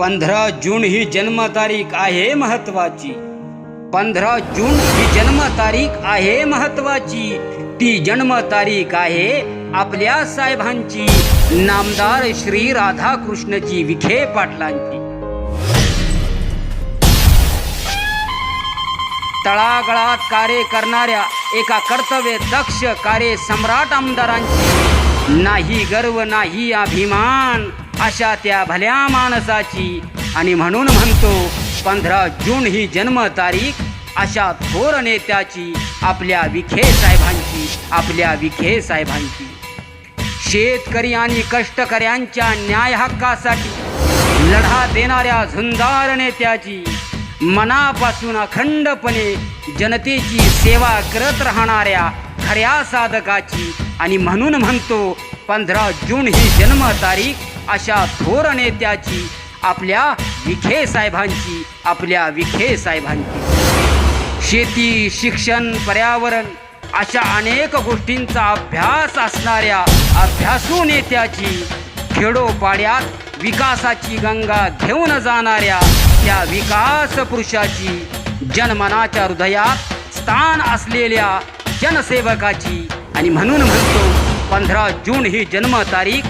पंधरा जून ही जन्मतारीख आहे महत्वाची. पंधरा जून ही जन्मतारीख आहे महत्वाची. ती जन्मतारीख आहे आपल्या साहेबांची नामदार श्री राधाकृष्णजी विखे पाटलांची. तळागळात कार्य करणाऱ्या एका कर्तव्य दक्ष कार्य सम्राट आमदारांची. नाही गर्व नाही अभिमान. अशा त्या भल्या माणसाची. आणि म्हणून म्हणतो पंधरा जून ही जन्मतारीख अशा थोर नेत्याची आपल्या विखे साहेबांची आपल्या विखे साहेबांची. शेतकरी आणि कष्टकऱ्यांच्या न्याय हक्कासाठी लढा देणाऱ्या झुंजार नेत्याची मनापासून अखंडपणे जनतेची सेवा करत राहणाऱ्या खऱ्या साधकाची. आणि म्हणून म्हणतो पंधरा जून ही जन्मतारीख अशा थोर नेत्याची आपल्या विखे साहेबांची आपल्या विखे साहेबांची. शेती शिक्षण पर्यावरण अशा अनेक गोष्टींचा अभ्यास असणाऱ्या अभ्यासू नेत्याची खेडोपाड्यात विकासाची गंगा घेऊन जाणाऱ्या त्या विकास पुरुषाची जनमनाच्या हृदयात स्थान असलेल्या जनसेवकाची आणि म्हणून म्हणतो पंधरा जून ही जन्मतारीख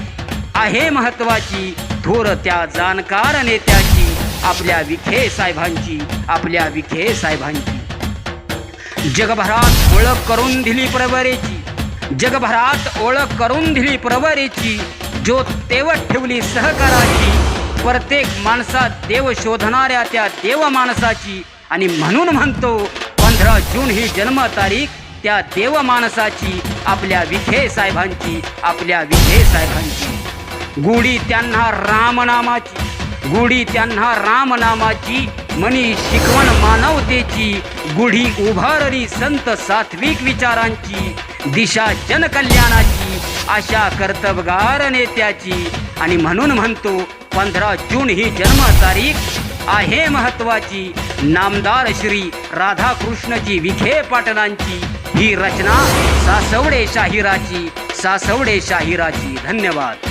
आहे महत्वाची थोर त्या जाणकार नेत्याची आपल्या विखे साहेबांची आपल्या विखे साहेबांची. जगभरात ओळख करून दिली प्रवरेची जगभरात ओळख करून दिली प्रवरेची जो तेवत ठेवली सहकाराची प्रत्येक माणसात देव शोधणाऱ्या त्या देव माणसाची आणि म्हणून म्हणतो पंधरा जून ही जन्मतारीख त्या देव माणसाची आपल्या विखे साहेबांची आपल्या विखे साहेबांची. गुढी त्यांना रामनामाची. गुढी त्यांना रामनामाची मनी शिकवण मानवतेची गुढी उभारणी संत सात्विक विचारांची दिशा जनकल्याणाची आशा कर्तबगार नेत्याची. आणि म्हणून म्हणतो पंधरा जून ही जन्मतारीख आहे महत्वाची. नामदार श्री राधाकृष्णजी विखे पाटलांची. ही रचना सासवडे शाहिराची सासवडे शाहिराची. धन्यवाद.